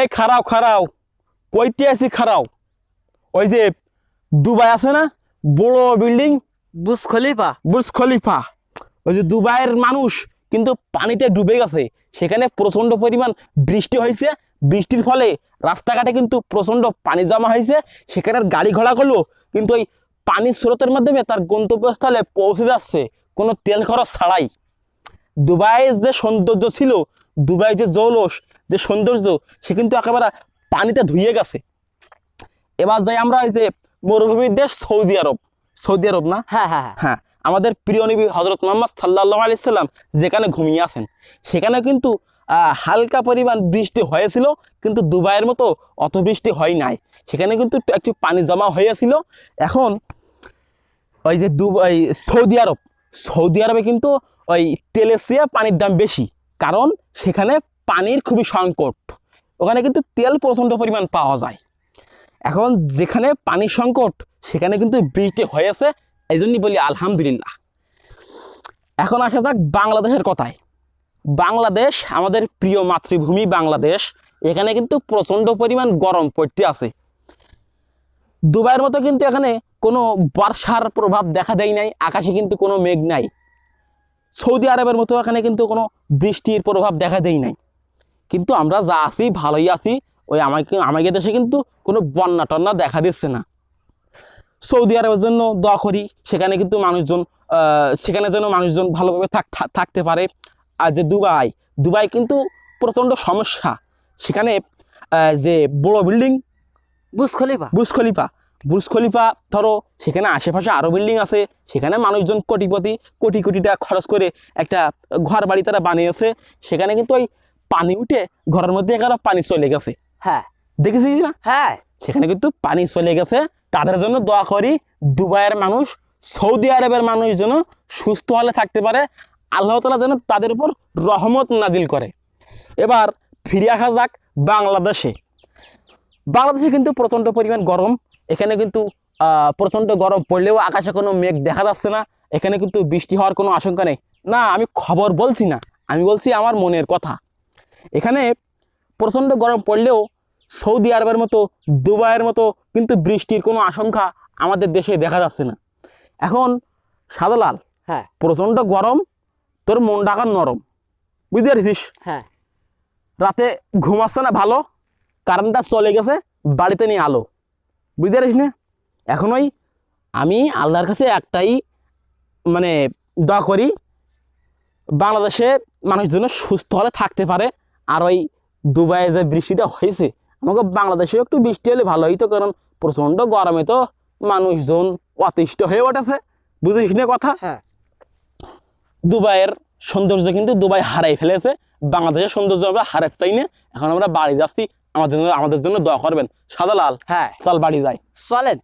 এই খারাও খারাও কইতে আছি খারাও। ওই যে দুবাই আছে না বড় building Burj Khalifa. Burj Khalifa. ওই যে দুবাইয়ের মানুষ কিন্তু পানিতে ডুবে গেছে। সেখানে প্রচণ্ড পরিমাণ বৃষ্টি হয়েছে। বৃষ্টির ফলে রাস্তাঘাটে কিন্তু প্রচণ্ড পানি জমা হয়েছে। সেখানের গাড়ি ঘোড়াগুলো কিন্তু ওই পানির স্রোতের মাধ্যমে তার গন্তব্যস্থলে পৌঁছে যাচ্ছে। কোনো তেল খরচ ছাড়াই। দুবাইয়ের যে সৌন্দর্য ছিল দুবাইয়ের যে জৌলস যে সৌন্দর্য সে কিন্তু একেবারে পানিতে ধুয়ে গেছে। এবার যাই আমরা ওই যে মরুভূমির দেশ সৌদি আরব। সৌদি আরব না? হ্যাঁ হ্যাঁ হ্যাঁ। হ্যাঁ আমাদের প্রিয় নবী হজরত মোহাম্মদ সাল্লাহ আলি সাল্লাম যেখানে ঘুমিয়ে আছেন সেখানে কিন্তু হালকা পরিমাণ বৃষ্টি হয়েছিল কিন্তু দুবাইয়ের মতো অত বৃষ্টি হয় নাই। সেখানে কিন্তু একটু- একটু পানি জমা হয়েছিল। এখন ওই যে দুবাই সৌদি আরব সৌদি আরবে কিন্তু ওই তেলের চেয়ে পানির দাম বেশি। কারণ সেখানে পানির খুবই সংকট। ওখানে কিন্তু তেল প্রচণ্ড পরিমাণ পাওয়া যায়। এখন যেখানে পানির সংকট, সেখানে কিন্তু বৃষ্টি হয়েছে এই জন্যই বলি আলহামদুলিল্লাহ। এখন আসা যাক বাংলাদেশের কথায়। বাংলাদেশ, আমাদের প্রিয় মাতৃভূমি বাংলাদেশ, এখানে কিন্তু প্রচণ্ড পরিমাণ গরম পড়তে আছে। দুবাইয়ের মতো কিন্তু এখানে কোনো বর্ষার প্রভাব দেখা দেয় নাই, আকাশে কিন্তু কোনো মেঘ নাই। সৌদি আরবের মতো এখানে কিন্তু কোনো বৃষ্টির প্রভাব দেখা দেয় নাই। কিন্তু আমরা যা আছি ভালোই আছি ওই আমাকে আমাকে দেশে কিন্তু কোনো বন্যা টন্যা দেখা দিচ্ছে না। সৌদি আরবের জন্য দোয়া করি সেখানে কিন্তু মানুষজন সেখানে যেন মানুষজন ভালোভাবে থাক থাক- থাকতে পারে। আর যে দুবাই দুবাই কিন্তু প্রচণ্ড সমস্যা। সেখানে যে বড় building Burj Khalifa. Burj Khalifa Burj Khalifa ধরো সেখানে আশেপাশে আরও বিল্ডিং আছে সেখানে মানুষজন কোটিপতি কোটি কোটি টাকা খরচ করে একটা ঘর বাড়ি তারা বানিয়েছে। সেখানে কিন্তু ওই পানি উঠে ঘরের মধ্যে এগারো পানি চলে গেছে। হ্যাঁ। দেখেছিস না? হ্যাঁ। সেখানে কিন্তু পানি চলে গেছে। তাদের জন্য দোয়া করি দুবাইয়ের মানুষ সৌদি আরবের মানুষ যেন সুস্থ হলে থাকতে পারে। আল্লাহ তালা যেন তাদের উপর রহমত নাজিল করে। এবার ফিরে আসা যাক বাংলাদেশে। বাংলাদেশে কিন্তু প্রচণ্ড পরিমাণ গরম। এখানে কিন্তু প্রচণ্ড গরম পড়লেও আকাশে কোনো মেঘ দেখা যাচ্ছে না। এখানে কিন্তু বৃষ্টি হওয়ার কোনো আশঙ্কা নেই। না আমি খবর বলছি না। আমি বলছি আমার মনের কথা। এখানে প্রচণ্ড গরম পড়লেও সৌদি আরবের মতো দুবাইয়ের মতো কিন্তু বৃষ্টির কোনো আশঙ্কা আমাদের দেশে দেখা যাচ্ছে না। এখন সাদালাল হ্যাঁ। প্রচণ্ড গরম তোর মন ডাকার নরম। বুঝতে পারছিস? হ্যাঁ। রাতে ঘুমাচ্ছে না ভালো কারেন্টটা চলে গেছে বাড়িতে নিয়ে আলো। বুঝতে পারিস না? এখন ওই আমি আল্লাহর কাছে একটাই মানে দোয়া করি বাংলাদেশের মানুষ যেন সুস্থ হলে থাকতে পারে আর ওই দুবাইয়ে যে বৃষ্টিটা হয়েছে আমাকে বাংলাদেশেও একটু বৃষ্টি হলে ভালো হইতো কারণ প্রচণ্ড গরমে তো মানুষজন অতিষ্ঠ হয়ে উঠেছে। বুঝিস না কথা? হ্যাঁ। দুবাইয়ের সৌন্দর্য কিন্তু দুবাই হারাই ফেলেছে বাংলাদেশের সৌন্দর্য আমরা হারাতে চাই না। এখন আমরা বাড়ি যাচ্ছি আমাদের জন্য আমাদের জন্য দোয়া করবেন। সাদালাল হ্যাঁ। চল বাড়ি যাই। চলেন।